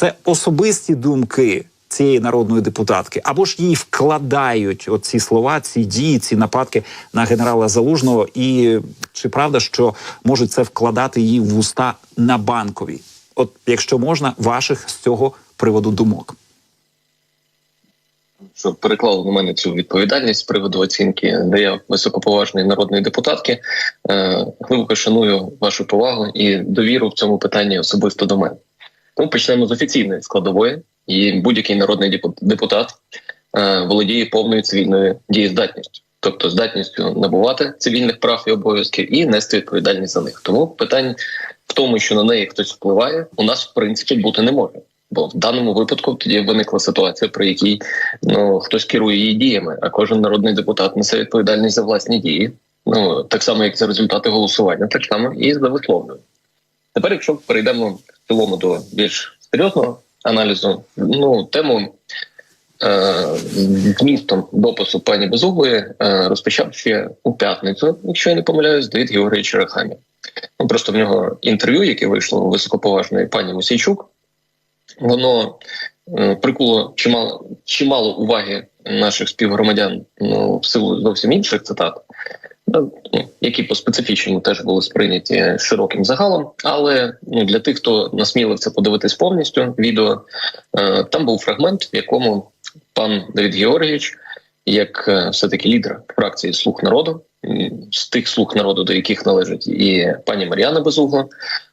це особисті думки цієї народної депутатки, або ж їй вкладають оці слова, ці дії, ці нападки на генерала Залужного, і чи правда, що можуть це вкладати її в уста на банковій? От, якщо можна, ваших з цього приводу думок. Що переклали на мене цю відповідальність з приводу оцінки, де я високоповажної народної депутатки. Е, глибоко шаную вашу повагу і довіру в цьому питанні особисто до мене. Тому почнемо з офіційної складової, і будь-який народний депутат е, володіє повною цивільною дієздатністю, тобто здатністю набувати цивільних прав і обов'язків і нести відповідальність за них. Тому питань в тому, що на неї хтось впливає, у нас в принципі бути не може. Бо в даному випадку тоді виникла ситуація, при якій ну хтось керує її діями, а кожен народний депутат несе відповідальність за власні дії. Ну так само, як за результати голосування, так само і за висловлювання. Тепер, якщо перейдемо в цілому до більш серйозного аналізу, ну тему е, змістом допису пані Безуглої е, розпочав ще у п'ятницю, якщо я не помиляюсь, Давид Георгійович Рахамі. Ну просто в нього інтерв'ю, яке вийшло у високоповажної пані Мосійчук, воно е, прикуло чимало чимало уваги наших співгромадян ну, в силу зовсім інших цитат. Які по специфічному теж були сприйняті широким загалом. Але ну для тих, хто насмілився подивитись повністю відео, е, там був фрагмент, в якому пан Давід Георгійович, як е, все таки лідер фракції Слух народу, з тих слуг народу, до яких належить і пані Мар'яна Безугла,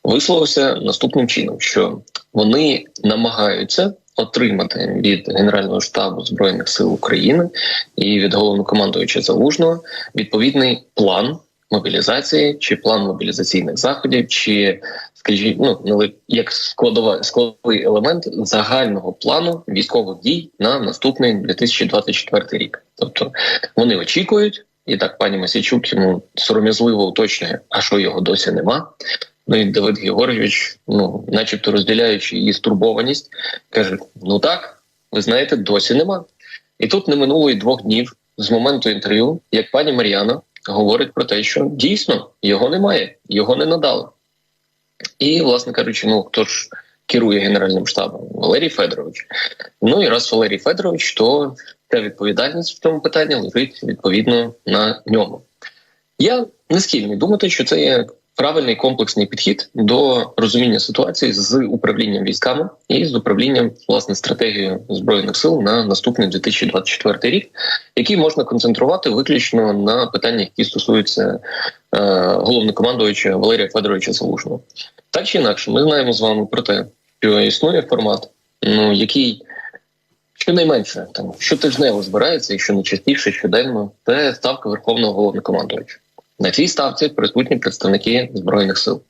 висловився наступним чином: що вони намагаються отримати від Генерального штабу збройних сил України і від головнокомандуюча залужного відповідний план мобілізації чи план мобілізаційних заходів, чи скажімо, ну як складова складовий елемент загального плану військових дій на наступний 2024 рік. Тобто вони очікують. І так пані Масійчук йому сором'язливо уточнює, а що його досі нема. Ну і Давид Георгійович, ну, начебто розділяючи її стурбованість, каже: Ну так, ви знаєте, досі нема. І тут не минуло й двох днів з моменту інтерв'ю, як пані Мар'яна говорить про те, що дійсно його немає, його не надали. І, власне кажучи, ну хто ж керує Генеральним штабом? Валерій Федорович. Ну і раз Валерій Федорович, то ця відповідальність в цьому питанні лежить відповідно на ньому. Я не схильний думати, що це є правильний комплексний підхід до розуміння ситуації з управлінням військами і з управлінням власне стратегією збройних сил на наступний 2024 рік, який можна концентрувати виключно на питаннях, які стосуються е, головнокомандуюча Валерія Федоровича Залужного. Так чи інакше, ми знаємо з вами про те, що існує формат, ну який. Щонайменше там щотижнево збирається, якщо не частіше щоденно, це ставка верховного головнокомандуюча. На цій ставці присутні представники збройних сил.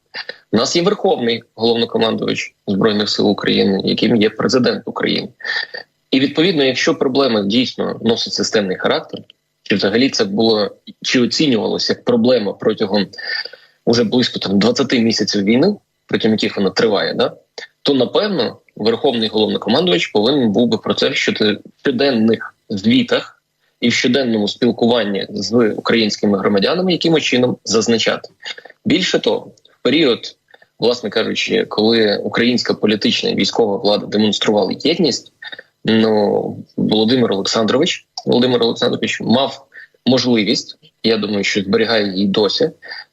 У нас є верховний головнокомандувач збройних сил України, яким є президент України. І відповідно, якщо проблема дійсно носить системний характер, чи взагалі це було чи оцінювалося як проблема протягом уже близько там 20 місяців війни, протягом яких вона триває, да то напевно верховний головнокомандувач повинен був би про це в щоденних звітах і в щоденному спілкуванні з українськими громадянами, яким чином зазначати більше того, в період, власне кажучи, коли українська політична і військова влада демонстрували єдність, ну Володимир Олександрович Володимир Олександрович мав можливість. Я думаю, що зберігає її досі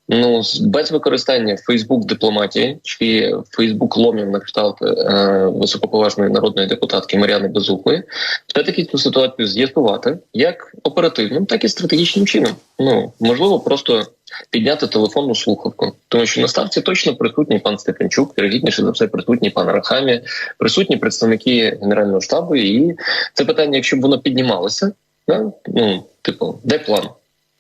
Ну без використання Фейсбук дипломатії чи Фейсбук ломів на кшталт е, високоповажної народної депутатки Мар'яни Безухої, все таки цю ситуацію з'ясувати як оперативним, так і стратегічним чином. Ну можливо, просто підняти телефонну слухавку, тому що на ставці точно присутній пан Степанчук, вірогідніше за все присутній пан Рахамі, присутні представники генерального штабу. І це питання, якщо б воно піднімалося, да? ну типу, де план?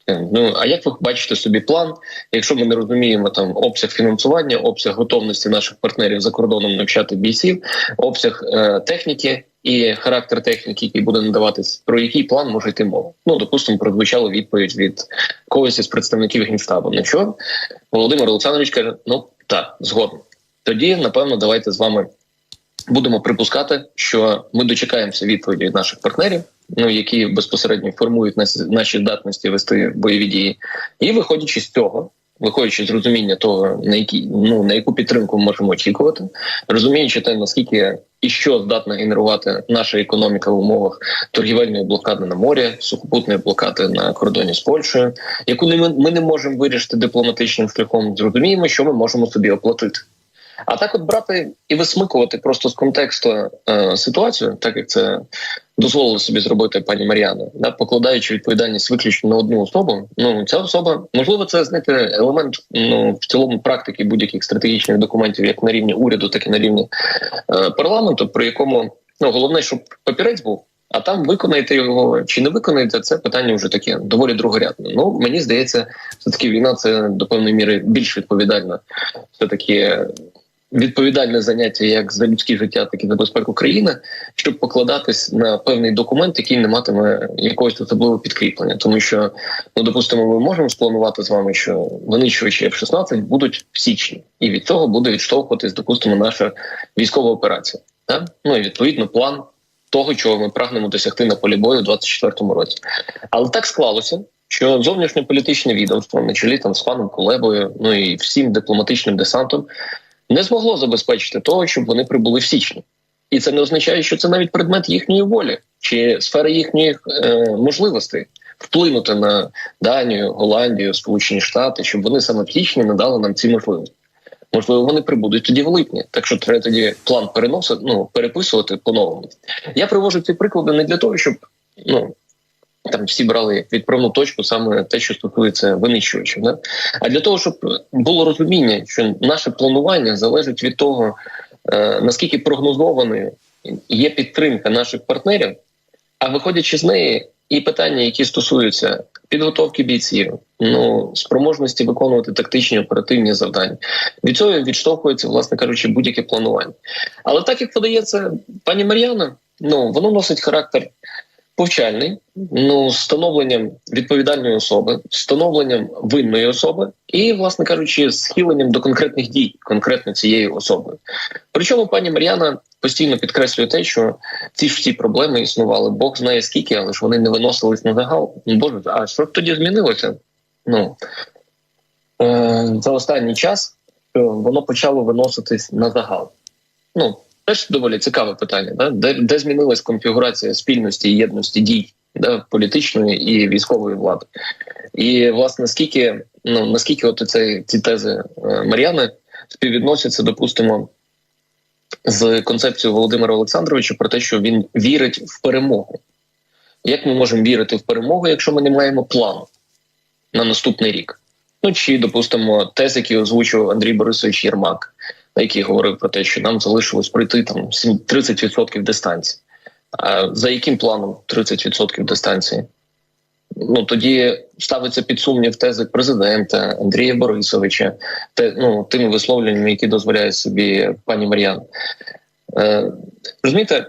Ну а як ви бачите собі план? Якщо ми не розуміємо там обсяг фінансування, обсяг готовності наших партнерів за кордоном навчати бійців, обсяг е, техніки і характер техніки, який буде надаватись, про який план може йти мова? Ну допустимо, прозвучала відповідь від когось із представників генштабу. На що Володимир Олександрович каже: Ну так, згодом. Тоді напевно давайте з вами будемо припускати, що ми дочекаємося відповіді від наших партнерів ну які безпосередньо формують наші, наші здатності вести бойові дії, і виходячи з цього, виходячи з розуміння того, на які ну на яку підтримку ми можемо очікувати, розуміючи те, наскільки і що здатна генерувати наша економіка в умовах торгівельної блокади на морі, сухопутної блокади на кордоні з Польщею, яку ми, ми не можемо вирішити дипломатичним шляхом, зрозуміємо, що ми можемо собі оплатити. А так, от брати і висмикувати просто з контексту е, ситуацію, так як це дозволила собі зробити пані Мар'яна, да, покладаючи відповідальність виключно на одну особу. Ну ця особа можливо, це знаєте, елемент ну в цілому практики будь-яких стратегічних документів, як на рівні уряду, так і на рівні е, парламенту, при якому ну головне, щоб папірець був. А там виконаєте його чи не виконаєте, це питання вже таке доволі другорядне. Ну мені здається, все таки війна це до певної міри більш відповідальна, все таки відповідальне заняття як за людське життя, так і за безпеку країни, щоб покладатись на певний документ, який не матиме якогось особливого підкріплення, тому що ну допустимо, ми можемо спланувати з вами, що винищувачі F-16 будуть в січні, і від цього буде відштовхуватись, допустимо, наша військова операція. Так? Ну і відповідно план. Того, чого ми прагнемо досягти на полі бою у 24-му році, але так склалося, що зовнішньополітичне відомство на чолі там з паном Кулебою, ну і всім дипломатичним десантом не змогло забезпечити того, щоб вони прибули в січні, і це не означає, що це навіть предмет їхньої волі чи сфери їхніх е, можливостей вплинути на Данію, Голландію, Сполучені Штати, щоб вони саме в січні надали нам ці можливості. Можливо, вони прибудуть тоді в липні, так що треба тоді план переносити, ну переписувати по-новому. Я привожу ці приклади не для того, щоб ну там всі брали відправну точку саме те, що стосується винищувачів, да? а для того, щоб було розуміння, що наше планування залежить від того, е, наскільки прогнозованою є підтримка наших партнерів, а виходячи з неї, і питання, які стосуються підготовки бійців, ну спроможності виконувати тактичні оперативні завдання, від цього відштовхується, власне кажучи, будь-яке планування. Але так як подається пані Мар'яна, ну воно носить характер повчальний, ну встановленням відповідальної особи, встановленням винної особи, і, власне кажучи, схиленням до конкретних дій конкретно цієї особи. Причому пані Мар'яна постійно підкреслює те, що ці ж всі проблеми існували. Бог знає скільки, але ж вони не виносились на загал. Ну, Боже, а що тоді змінилося? Ну е, за останній час воно почало виноситись на загал. Ну Теж доволі цікаве питання, да? де де змінилась конфігурація спільності і єдності дій да? політичної і військової влади. І власне скільки ну наскільки от ці, ці тези е, Мар'яни співвідносяться, допустимо, з концепцією Володимира Олександровича про те, що він вірить в перемогу. Як ми можемо вірити в перемогу, якщо ми не маємо плану на наступний рік? Ну чи допустимо тез, які озвучував Андрій Борисович Єрмак, який говорив про те, що нам залишилось пройти там 30% дистанції. А за яким планом 30% дистанції? Ну тоді ставиться під сумнів тези президента Андрія Борисовича, те, ну, тими висловленнями, які дозволяє собі пані Мар'ян. Е, Розумієте,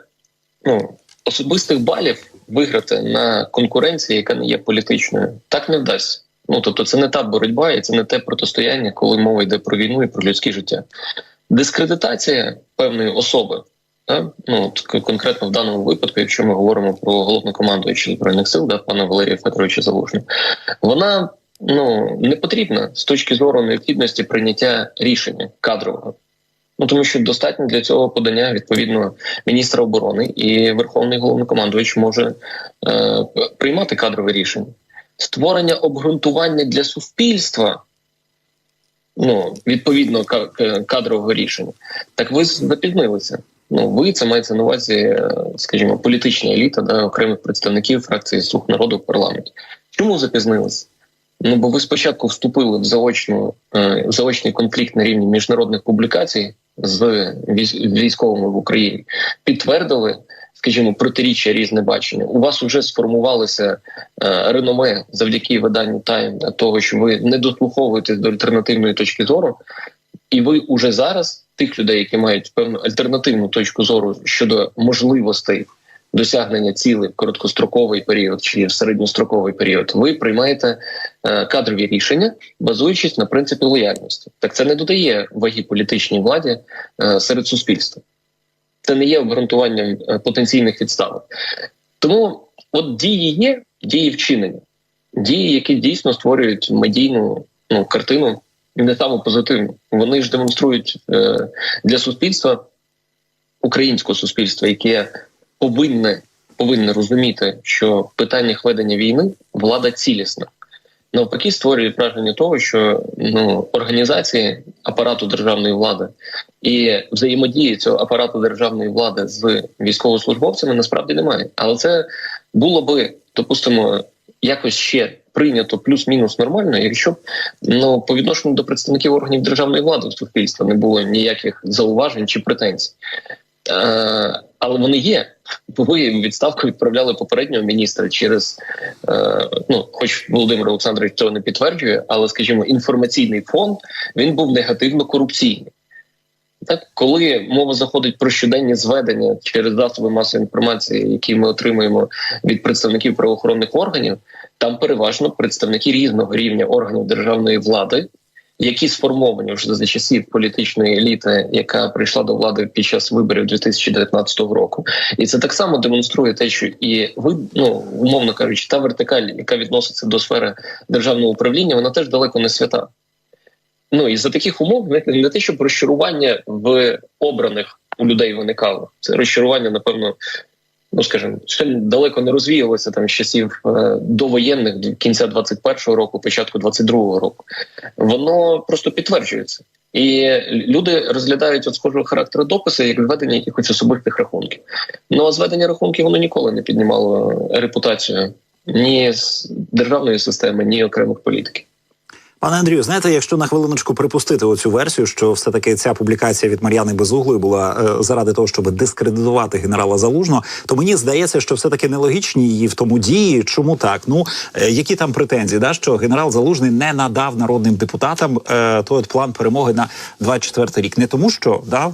ну особистих балів виграти на конкуренції, яка не є політичною, так не вдасться. Ну тобто, це не та боротьба, і це не те протистояння, коли мова йде про війну і про людське життя дискредитація певної особи. Да? Ну конкретно в даному випадку, якщо ми говоримо про головнокомандуючого збройних сил, да, пана Валерія Федоровича Залужного, вона ну не потрібна з точки зору необхідності прийняття рішення кадрового. Ну тому що достатньо для цього подання відповідно міністра оборони і верховний головнокомандуючий може е, приймати кадрове рішення. Створення обґрунтування для суспільства ну відповідно кадрового рішення, так ви запізнилися. Ну ви це мається на увазі, е, скажімо, політична еліта да, окремих представників фракції слуг народу в парламенті. Чому запізнилися? Ну бо ви спочатку вступили в заочну е, заочний конфлікт на рівні міжнародних публікацій з військовими в Україні, підтвердили скажімо, протиріччя різне бачення. У вас вже сформувалося е, реноме завдяки виданню Тайм того, що ви не дослуховуєтесь до альтернативної точки зору, і ви уже зараз тих людей, які мають певну альтернативну точку зору щодо можливостей. Досягнення цілей в короткостроковий період чи в середньостроковий період, ви приймаєте е, кадрові рішення, базуючись на принципі лояльності. Так це не додає ваги політичній владі е, серед суспільства це не є обґрунтуванням е, потенційних відставок. Тому от дії є, дії вчинення, дії, які дійсно створюють медійну ну картину не саму позитивну. Вони ж демонструють е, для суспільства українського суспільства, яке повинне повинне розуміти, що в питаннях ведення війни влада цілісна. Навпаки, створює враження того, що ну організації апарату державної влади і взаємодії цього апарату державної влади з військовослужбовцями насправді немає. Але це було би, допустимо, якось ще прийнято плюс-мінус нормально, якщо ну по відношенню до представників органів державної влади в суспільства не було ніяких зауважень чи претензій. Е, але вони є. Ви відставку відправляли попереднього міністра через е, ну, хоч Володимир Олександрович цього не підтверджує, але скажімо, інформаційний фон він був негативно корупційний. Так, коли мова заходить про щоденні зведення через засоби масової інформації, які ми отримуємо від представників правоохоронних органів, там переважно представники різного рівня органів державної влади, які сформовані вже за часів політичної еліти, яка прийшла до влади під час виборів 2019 року, і це так само демонструє те, що і ви ну умовно кажучи, та вертикаль, яка відноситься до сфери державного управління, вона теж далеко не свята. Ну і за таких умов не, не те, щоб розчарування в обраних у людей виникало. Це розчарування, напевно, ну скажімо, ще далеко не розвіялося там з часів е, довоєнних до кінця 21-го року, початку 22-го року. Воно просто підтверджується. І люди розглядають от схожого характеру дописи як введення якихось особистих рахунків. Ну а зведення рахунків воно ніколи не піднімало репутацію ні з державної системи, ні окремих політиків. Пане Андрію, знаєте, якщо на хвилиночку припустити оцю версію, що все таки ця публікація від Мар'яни Безуглої була е, заради того, щоб дискредитувати генерала Залужного, то мені здається, що все таки нелогічні її в тому дії. Чому так? Ну е, які там претензії, да що генерал Залужний не надав народним депутатам е, той от план перемоги на 24 рік, не тому, що да.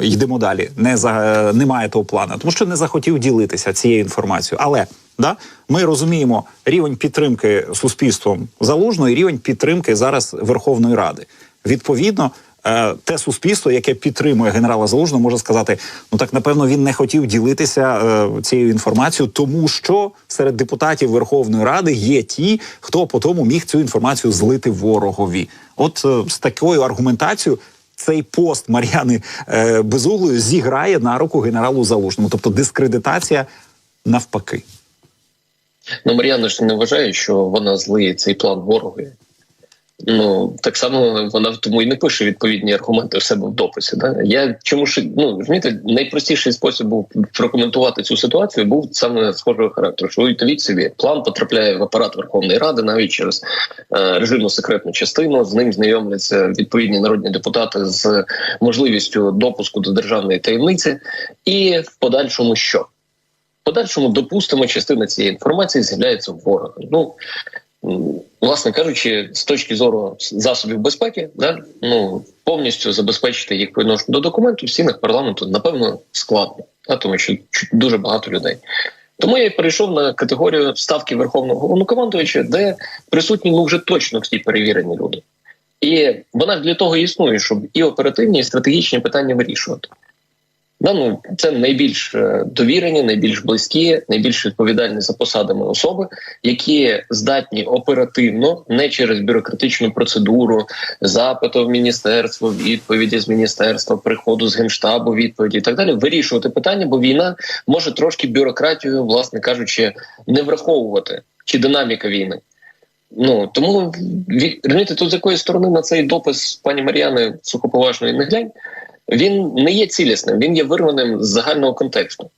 Йдемо далі, не за немає того плану, тому що не захотів ділитися цією інформацією. Але да ми розуміємо рівень підтримки суспільством залужно і рівень підтримки зараз Верховної Ради. Відповідно, е, те суспільство, яке підтримує генерала Залужного, може сказати: ну так напевно він не хотів ділитися е, цією інформацією, тому що серед депутатів Верховної Ради є ті, хто по тому міг цю інформацію злити ворогові. От е, з такою аргументацією. Цей пост Мар'яни е, Безуглої зіграє на руку генералу Залужному, тобто дискредитація навпаки. Ну, Мар'яна ж не вважає, що вона злиє цей план ворогові. Ну так само вона тому і не пише відповідні аргументи в себе в дописі. Да? Я чому ж ну розумієте, найпростіший спосіб був прокоментувати цю ситуацію був саме схожого характеру. Що уявіть собі, план потрапляє в апарат Верховної Ради навіть через е, режимну секретну частину. З ним знайомляться відповідні народні депутати з можливістю допуску до державної таємниці, і в подальшому що подальшому допустимо, частина цієї інформації з'являється в ворога. Ну власне кажучи, з точки зору засобів безпеки, да ну повністю забезпечити їх по до документу в стінах парламенту напевно складно, да, тому що дуже багато людей. Тому я перейшов на категорію ставки верховного головнокомандуюча, де присутні ну вже точно всі перевірені люди, і вона для того існує, щоб і оперативні, і стратегічні питання вирішувати. Да, ну, це найбільш е, довірені, найбільш близькі, найбільш відповідальні за посадами особи, які здатні оперативно, не через бюрократичну процедуру, запиту в міністерство, відповіді з міністерства, приходу з генштабу, відповіді і так далі, вирішувати питання, бо війна може трошки бюрократію, власне кажучи, не враховувати чи динаміка війни. Ну тому розумієте, тут з якої сторони на цей допис пані Мар'яни сухоповажної не глянь він не є цілісним, він є вирваним з загального контексту,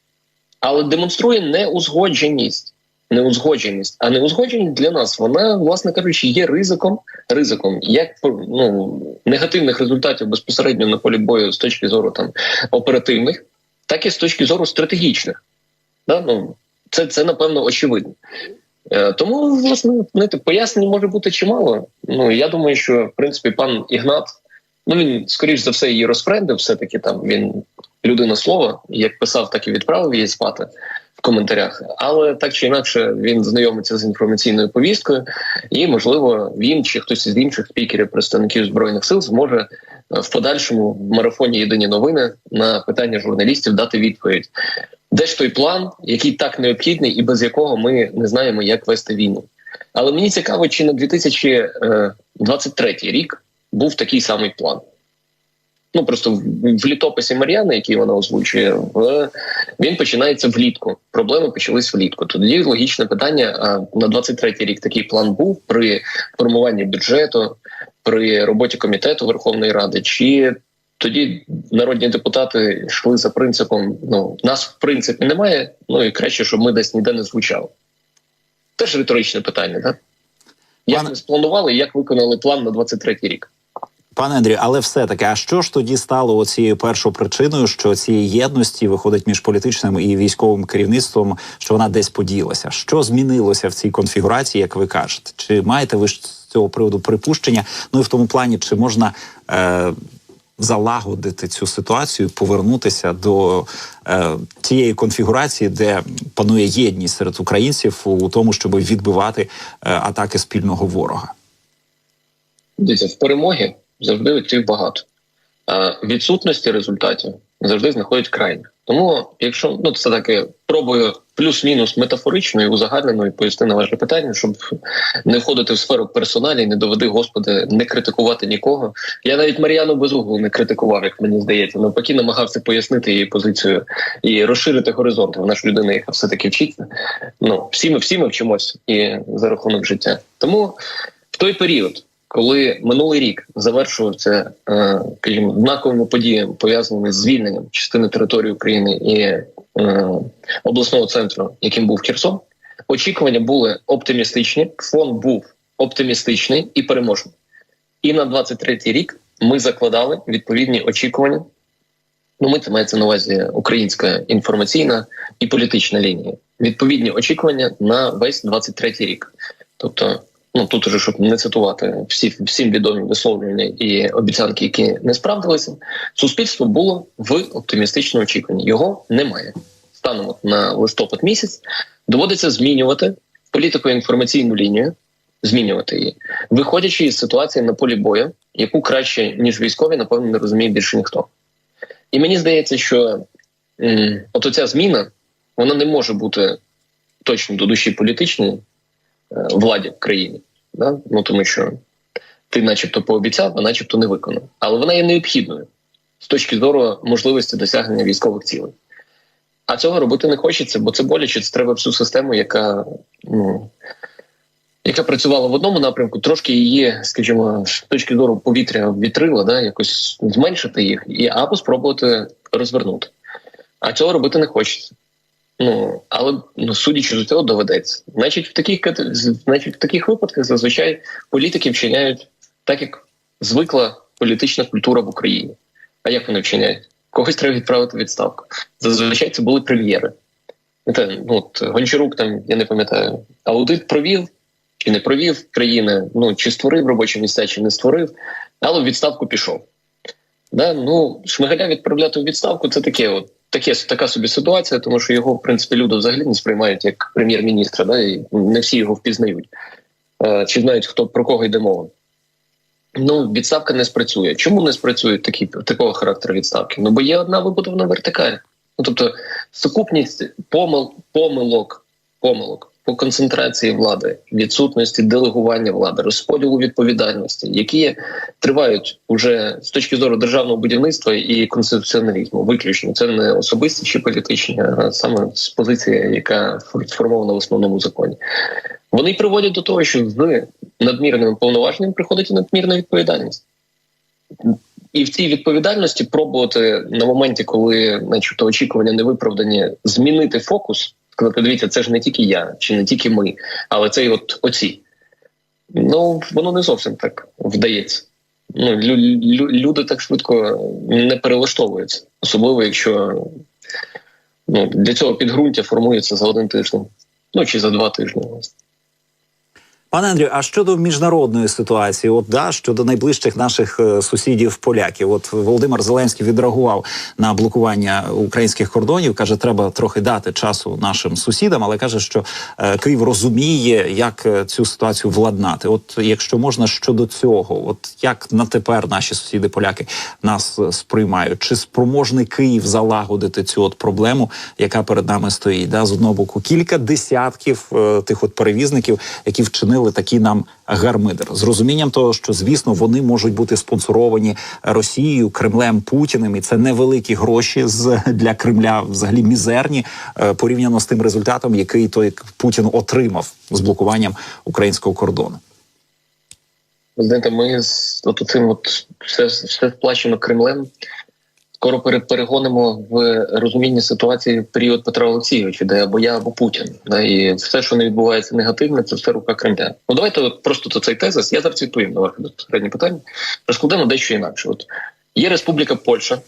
але демонструє неузгодженість. Неузгодженість, а неузгодженість для нас вона, власне кажучи, є ризиком, ризиком як ну, негативних результатів безпосередньо на полі бою з точки зору там оперативних, так і з точки зору стратегічних. Да? Ну, Це це напевно очевидно. Е, тому власне знаєте, пояснень може бути чимало. Ну я думаю, що в принципі пан Ігнат Ну він скоріш за все її розфрендив. Все таки там він людина слова, як писав, так і відправив її спати в коментарях. Але так чи інакше він знайомиться з інформаційною повісткою, і можливо він чи хтось із інших спікерів представників збройних сил зможе е, в подальшому в марафоні Єдині новини на питання журналістів дати відповідь. Де ж той план, який так необхідний, і без якого ми не знаємо, як вести війну. Але мені цікаво, чи на 2023 рік був такий самий план. Ну просто в, літописі Мар'яни, який вона озвучує, він починається влітку. Проблеми почались влітку. Тоді логічне питання: а на 23-й рік такий план був при формуванні бюджету, при роботі комітету Верховної Ради, чи тоді народні депутати йшли за принципом: ну нас в принципі немає. Ну і краще, щоб ми десь ніде не звучали. Теж риторичне питання, так? Як Пане- ми спланували, як виконали план на 23-й рік? Пане Андрію, але все таки, а що ж тоді стало оцією першою причиною, що цієї єдності виходить між політичним і військовим керівництвом, що вона десь поділася? Що змінилося в цій конфігурації, як ви кажете? Чи маєте ви з цього приводу припущення? Ну і в тому плані, чи можна е, залагодити цю ситуацію, повернутися до е, тієї конфігурації, де панує єдність серед українців у тому, щоб відбивати е, атаки спільного ворога? Дивіться, в перемогі завжди оцих багато. А відсутності результатів завжди знаходять крайніх. Тому, якщо ну це таке пробую плюс-мінус метафорично і узагальнено і пояснити на ваше питання, щоб не входити в сферу персоналі, не доведи, господи, не критикувати нікого. Я навіть Мар'яну Безуглу не критикував, як мені здається. Навпаки, намагався пояснити її позицію і розширити горизонт. Вона ж людина, яка все таки вчиться. Ну всі ми всі ми вчимось і за рахунок життя. Тому в той період коли минулий рік завершувався, е, скажімо, знаковими подіями пов'язаними з звільненням частини території України і е, обласного центру, яким був Херсон, очікування були оптимістичні. Фон був оптимістичний і переможний. І на 23-й рік ми закладали відповідні очікування. Ну, ми це мається на увазі українська інформаційна і політична лінія. Відповідні очікування на весь 23-й рік. Тобто, ну тут уже щоб не цитувати всі всім відомі висловлювання і обіцянки, які не справдилися, суспільство було в оптимістичному очікуванні. Його немає. Станом на листопад місяць доводиться змінювати політико-інформаційну лінію, змінювати її, виходячи із ситуації на полі бою, яку краще ніж військові, напевно, не розуміє більше ніхто. І мені здається, що м, от оця зміна вона не може бути точно до душі політичній е, владі в країні. Да? Ну тому що ти, начебто, пообіцяв, а начебто не виконав. Але вона є необхідною з точки зору можливості досягнення військових цілей. А цього робити не хочеться, бо це боляче. Це треба всю систему, яка ну, яка працювала в одному напрямку, трошки її, скажімо, з точки зору повітря вітрила, да, якось зменшити їх, і або спробувати розвернути. А цього робити не хочеться. Ну але ну судячи з цього доведеться. Значить, в таких значить, в таких випадках зазвичай політики вчиняють так, як звикла політична культура в Україні. А як вони вчиняють? Когось треба відправити відставку. Зазвичай це були прем'єри. Ну, от, Гончарук там, я не пам'ятаю, аудит провів чи не провів країни, ну чи створив робочі місця, чи не створив, але в відставку пішов. Да? Ну, Шмигаля відправляти у відставку це таке, от, таке, така собі ситуація, тому що його, в принципі, люди взагалі не сприймають як прем'єр-міністра, да? і не всі його впізнають, е, чи знають, хто про кого йде мова. Ну, відставка не спрацює. Чому не спрацює такі, такого характеру відставки? Ну, бо є одна вибудована вертикаль. Ну, тобто, сукупність помил, помилок, помилок по концентрації влади, відсутності делегування влади, розподілу відповідальності, які тривають уже з точки зору державного будівництва і конституціоналізму, виключно це не особисті чи політичні, а саме з позиції, яка сформована в основному законі. Вони приводять до того, що з надмірним повноваженням приходить і надмірна відповідальність. І в цій відповідальності пробувати на моменті, коли начебто очікування не виправдані, змінити фокус, сказати, дивіться, це ж не тільки я, чи не тільки ми, але це і от оці. Ну воно не зовсім так вдається. Ну лю- лю- люди так швидко не перелаштовуються, особливо якщо ну, для цього підґрунтя формується за один тиждень, ну чи за два тижні. Пане Андрію, а щодо міжнародної ситуації, от да щодо найближчих наших е, сусідів поляків, от Володимир Зеленський відреагував на блокування українських кордонів. каже, треба трохи дати часу нашим сусідам, але каже, що е, Київ розуміє, як е, цю ситуацію владнати. От якщо можна щодо цього, от як на тепер наші сусіди поляки нас е, сприймають, чи спроможний Київ залагодити цю от проблему, яка перед нами стоїть? Да, з одного боку, кілька десятків е, тих от перевізників, які вчинили чинили такий нам гармидер з розумінням того, що звісно вони можуть бути спонсоровані Росією, Кремлем, Путіним, і це невеликі гроші з для Кремля, взагалі мізерні е, порівняно з тим результатом, який той Путін отримав з блокуванням українського кордону. Знаєте, ми з от цим от все, все сплачено Кремлем. Скоро пере- перегонимо в розумінні ситуації в період Петра Олексійовича, де або я, або Путін. Да, і все, що не відбувається негативне, це все рука Кремля. Ну давайте просто то цей тезис. Я зараз відповім на ваше безпосереднє питання. Розкладемо дещо інакше. От є Республіка Польща,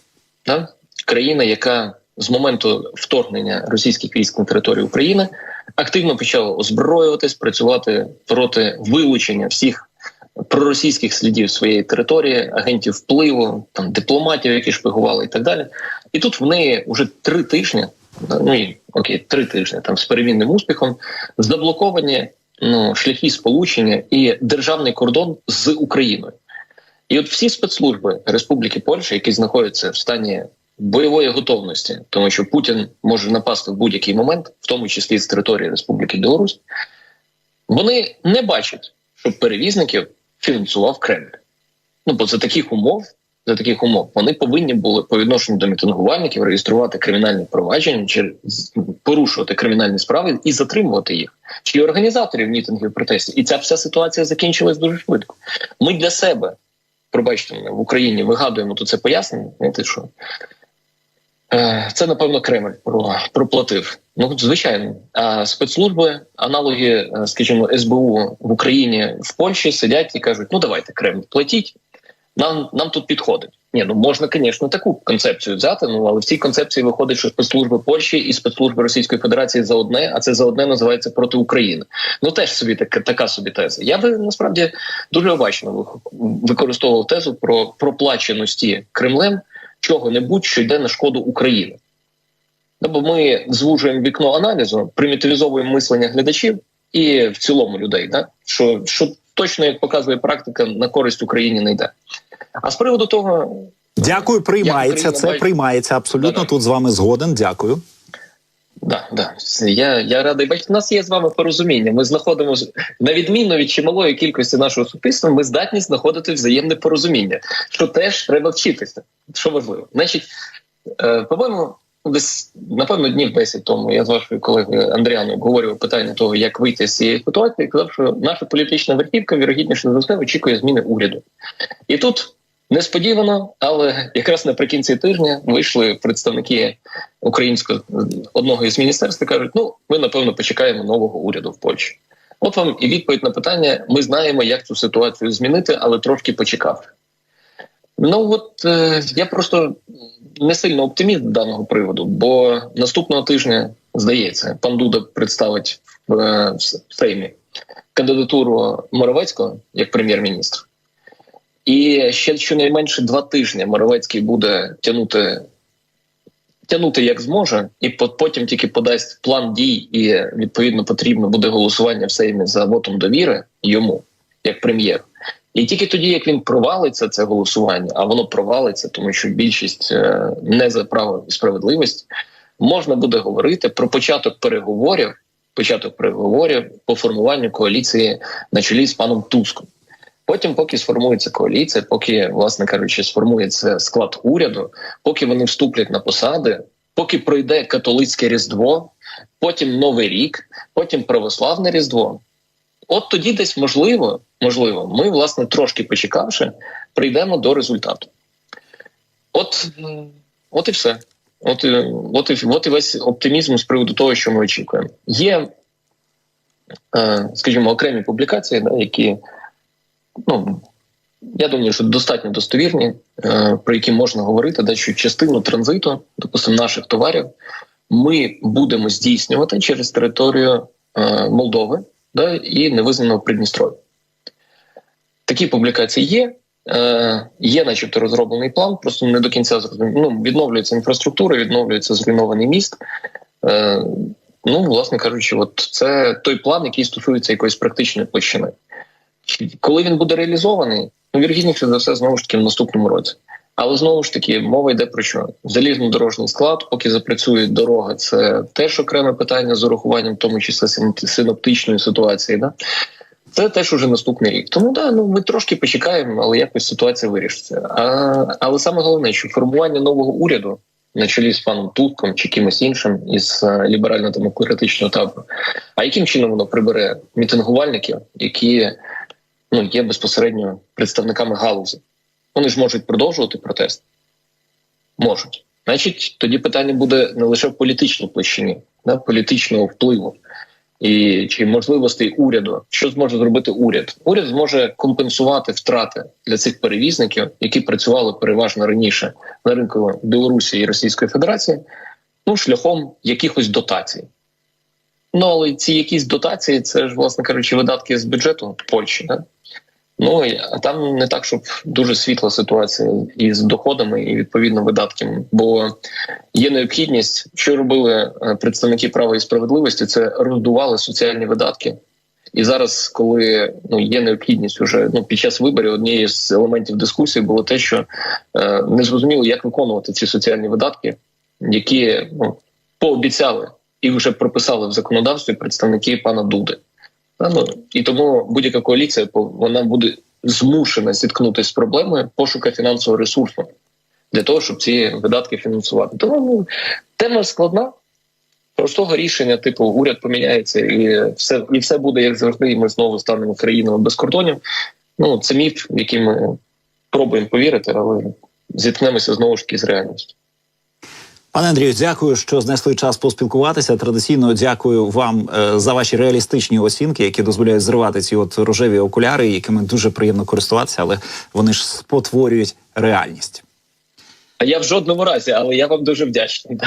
да? країна, яка з моменту вторгнення російських військ на територію України активно почала озброюватись, працювати проти вилучення всіх проросійських слідів своєї території, агентів впливу, там дипломатів, які шпигували, і так далі. І тут в неї вже три тижні, ну і окей, три тижні там з перемінним успіхом, заблоковані ну, шляхи сполучення і державний кордон з Україною. І от всі спецслужби Республіки Польща, які знаходяться в стані бойової готовності, тому що Путін може напасти в будь-який момент, в тому числі з території Республіки Білорусь, вони не бачать, щоб перевізників фінансував Кремль. Ну бо за таких умов, за таких умов, вони повинні були по відношенню до мітингувальників реєструвати кримінальні провадження, чи з- порушувати кримінальні справи і затримувати їх, чи організаторів мітингів протестів. І ця вся ситуація закінчилась дуже швидко. Ми для себе, пробачте мене, в Україні вигадуємо тут це пояснення. Знаєте що? Е, Це напевно Кремль про- проплатив. Ну звичайно, а спецслужби, аналоги, е, скажімо, СБУ в Україні в Польщі сидять і кажуть: ну давайте Кремль платіть. Нам нам тут підходить. Ні, ну можна, звісно, таку концепцію взяти. Ну але в цій концепції виходить, що спецслужби Польщі і спецслужби Російської Федерації за одне, а це за одне називається проти України. Ну теж собі така, така собі теза. Я би насправді дуже обачно ви- використовував тезу про проплаченості Кремлем чого-небудь, що йде на шкоду України. Ну, бо ми звужуємо вікно аналізу, примітивізовуємо мислення глядачів і в цілому людей, да? що, що точно, як показує практика, на користь Україні не йде. А з приводу того, Дякую, приймається. Це бачить- приймається абсолютно. Да-да. Тут з вами згоден. Дякую. Да, да, я, я радий бачити, у нас є з вами порозуміння. Ми знаходимо на відміну від чималої кількості нашого суспільства, ми здатні знаходити взаємне порозуміння, що теж треба вчитися. Що важливо, значить, е, по-моєму, десь напевно днів 10 тому я з вашою колегою Андріаною обговорював питання того, як вийти з цієї ситуації. Казав, що наша політична верхівка вірогідніше за все очікує зміни уряду. І тут несподівано, але якраз наприкінці тижня вийшли представники українського одного із міністерств і кажуть: ну ми напевно почекаємо нового уряду в Польщі. От вам і відповідь на питання: ми знаємо, як цю ситуацію змінити, але трошки почекав. Ну от е, я просто не сильно оптиміст даного приводу, бо наступного тижня здається, пан Дуда представить в, е, в Сеймі кандидатуру Моровецького як прем'єр-міністр. І ще щонайменше два тижні Моровецький буде тягнути, тягнути як зможе, і по- потім тільки подасть план дій, і відповідно потрібно буде голосування в Сеймі за вотом довіри йому як прем'єр. І тільки тоді, як він провалиться це голосування, а воно провалиться, тому що більшість е, не за право і справедливість, можна буде говорити про початок переговорів, початок переговорів по формуванню коаліції на чолі з паном Туском. Потім, поки сформується коаліція, поки, власне кажучи, сформується склад уряду, поки вони вступлять на посади, поки пройде католицьке різдво, потім новий рік, потім православне різдво. От тоді, десь можливо, можливо, ми, власне, трошки почекавши, прийдемо до результату. От, от і все. От, і- от, і, от і весь оптимізм з приводу того, що ми очікуємо. Є, е, скажімо, окремі публікації, да, які, ну, я думаю, що достатньо достовірні, е, про які можна говорити, да, що частину транзиту, допустимо, наших товарів, ми будемо здійснювати через територію е, Молдови да, і невизнаного Придністров'я. Такі публікації є. Е, є, начебто, розроблений план, просто не до кінця зрозуміло. Ну, відновлюється інфраструктура, відновлюється зруйнований міст. Ну, власне кажучи, от це той план, який стосується якоїсь практичної площини. Коли він буде реалізований, ну, вірогідніше за все, знову ж таки, в наступному році. Але знову ж таки, мова йде про що? Залізнодорожній склад, поки запрацює дорога, це теж окреме питання з урахуванням, в тому числі синоптичної ситуації. Да? Це теж уже наступний рік. Тому да, ну ми трошки почекаємо, але якось ситуація вирішиться. А, але саме головне, що формування нового уряду на чолі з паном Тутком чи кимось іншим із е, ліберально-демократичного табору. А яким чином воно прибере мітингувальників, які ну є безпосередньо представниками галузі? Вони ж можуть продовжувати протест? Можуть. Значить, тоді питання буде не лише в політичній площині, да, політичного впливу і чи можливостей уряду, що зможе зробити уряд? Уряд зможе компенсувати втрати для цих перевізників, які працювали переважно раніше на ринку Білорусі і Російської Федерації, ну шляхом якихось дотацій. Ну але ці якісь дотації, це ж, власне кажучи, видатки з бюджету Польщі. Да? Ну а там не так, щоб дуже світла ситуація із доходами і відповідно видатками, бо є необхідність, що робили е, представники права і справедливості, це роздували соціальні видатки. І зараз, коли ну є необхідність уже ну під час виборів, однією з елементів дискусії було те, що е, не зрозуміло, як виконувати ці соціальні видатки, які ну пообіцяли і вже прописали в законодавстві представники пана Дуди. Ну, і тому будь-яка коаліція вона буде змушена зіткнутися з проблемою пошука фінансового ресурсу для того, щоб ці видатки фінансувати. Тому ну, тема складна. Простого рішення, типу, уряд поміняється, і все, і все буде як завжди, і ми знову станемо країною без кордонів. Ну, це міф, який ми пробуємо повірити, але зіткнемося знову ж таки з реальністю. Пане Андрію, дякую, що знайшли час поспілкуватися. Традиційно дякую вам е, за ваші реалістичні оцінки, які дозволяють зривати ці от рожеві окуляри, якими дуже приємно користуватися, але вони ж спотворюють реальність. А я в жодному разі, але я вам дуже вдячний.